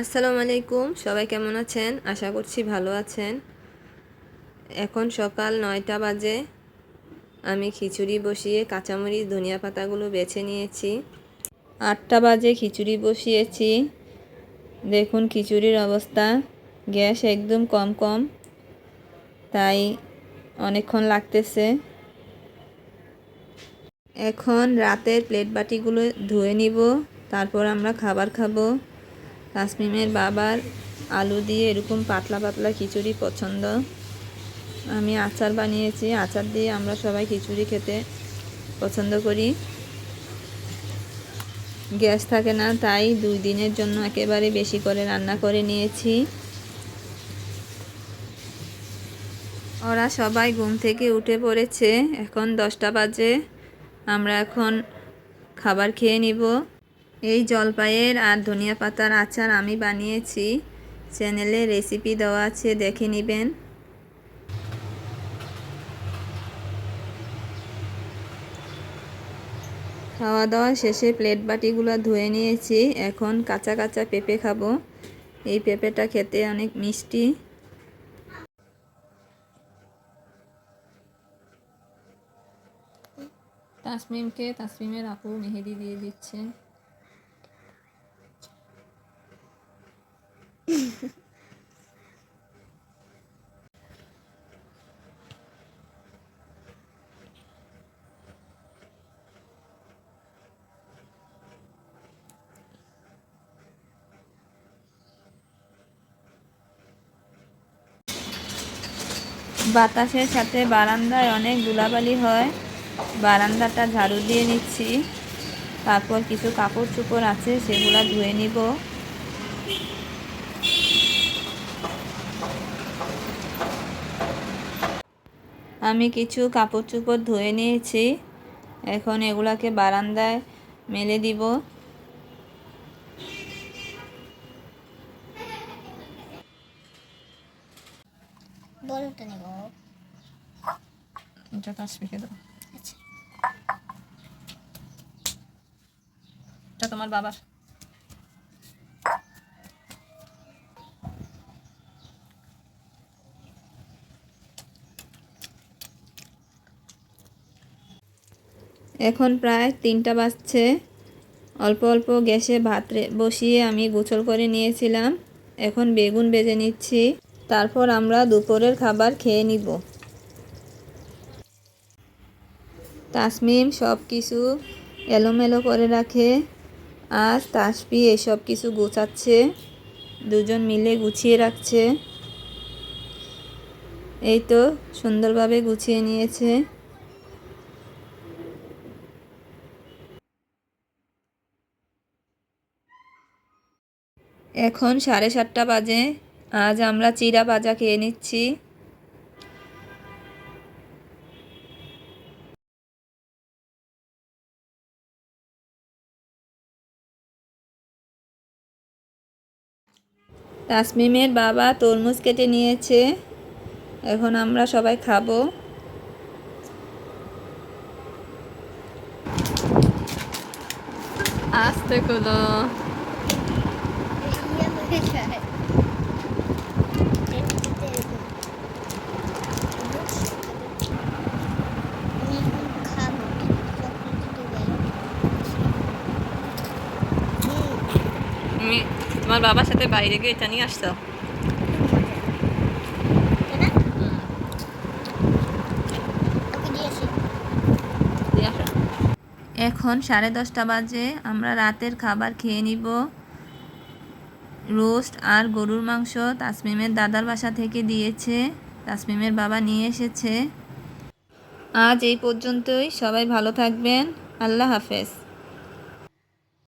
আসসালামু আলাইকুম, সবাই কেমন আছেন? আশা করছি ভালো আছেন। এখন সকাল নয়টা বাজে। আমি খিচুড়ি বসিয়ে কাঁচামরিচ, ধনিয়া পাতাগুলো বেছে নিয়েছি। আটটা বাজে খিচুড়ি বসিয়েছি। দেখুন খিচুড়ির অবস্থা। গ্যাস একদম কম কম, তাই অনেকক্ষণ লাগতেছে। এখন রাতের প্লেট বাটিগুলো ধুয়ে নিব, তারপর আমরা খাবার খাব। তাসমিমের বাবার আলু দিয়ে এরকম পাতলা পাতলা খিচুড়ি পছন্দ। আমি আচার বানিয়েছি, আচার দিয়ে আমরা সবাই খিচুড়ি খেতে পছন্দ করি। গ্যাস থাকে না, তাই দুই দিনের জন্য একেবারে বেশি করে রান্না করে নিয়েছি। ওরা সবাই ঘুম থেকে উঠে পড়েছে, এখন দশটা বাজে। আমরা এখন খাবার খেয়ে নিব। এই জলপাইয়ের আর ধনিয়া পাতার আচার আমি বানিয়েছি। চ্যানেলে রেসিপি দেওয়া আছে, দেখে নেবেন। খাওয়া দাওয়া শেষে প্লেট বাটিগুলো ধুয়ে নিয়েছি। এখন কাঁচা কাঁচা পেঁপে খাব। এই পেঁপেটা খেতে অনেক মিষ্টি। তাসমিমকে তাসমিমের আপু মেহেদি দিয়ে দিচ্ছে। বাতাসের সাথে বারান্দায় অনেক ধুলাবালি হয়। বারান্দাটা ঝাড়ু দিয়ে নিচ্ছি। তারপর কিছু কাপড় চোপড় আছে, সেগুলো ধুয়ে নিব। আমি কিছু কাপড় চোপড় ধুয়ে নিয়েছি। এখন এগুলাকে বারান্দায় মেলে দিব। বলটা নেব এটা আচ্ছা এটা তোমার বাবার এখন প্রায় তিনটা বাজছে। অল্প অল্প গ্যাসে ভাত রে- বসিয়ে আমি গোছল করে নিয়েছিলাম। এখন বেগুন বেজে নিচ্ছি। তারপর আমরা দুপুরের খাবার খেয়ে নিব। তাসমিম সব কিছু এলোমেলো করে রাখে। আর তাসপি এসব কিছু গুছাচ্ছে। দুজন মিলে গুছিয়ে রাখছে। এই তো সুন্দরভাবে গুছিয়ে নিয়েছে। এখন সাড়ে সাতটা বাজে। আজ আমরা চিরা ভাজা খেয়ে নিচ্ছি। তাসমিমের বাবা তরমুজ কেটে নিয়েছে। এখন আমরা সবাই খাব। আস্তে গুলো ইয়ে হয়ে যায় আমি এখন খাব তুমি তোমার বাবার সাথে বাইরে গিয়ে এটা নিয়ে আসছো এখন সাড়ে দশটা বাজে আমরা রাতের খাবার খেয়ে নিব। রোস্ট আর গরুর মাংস তাসমিমের দাদার বাসা থেকে দিয়েছে। তাসমিমের বাবা নিয়ে এসেছে। আজ এই পর্যন্তই সবাই ভালো থাকবেন। আল্লাহ হাফেজ।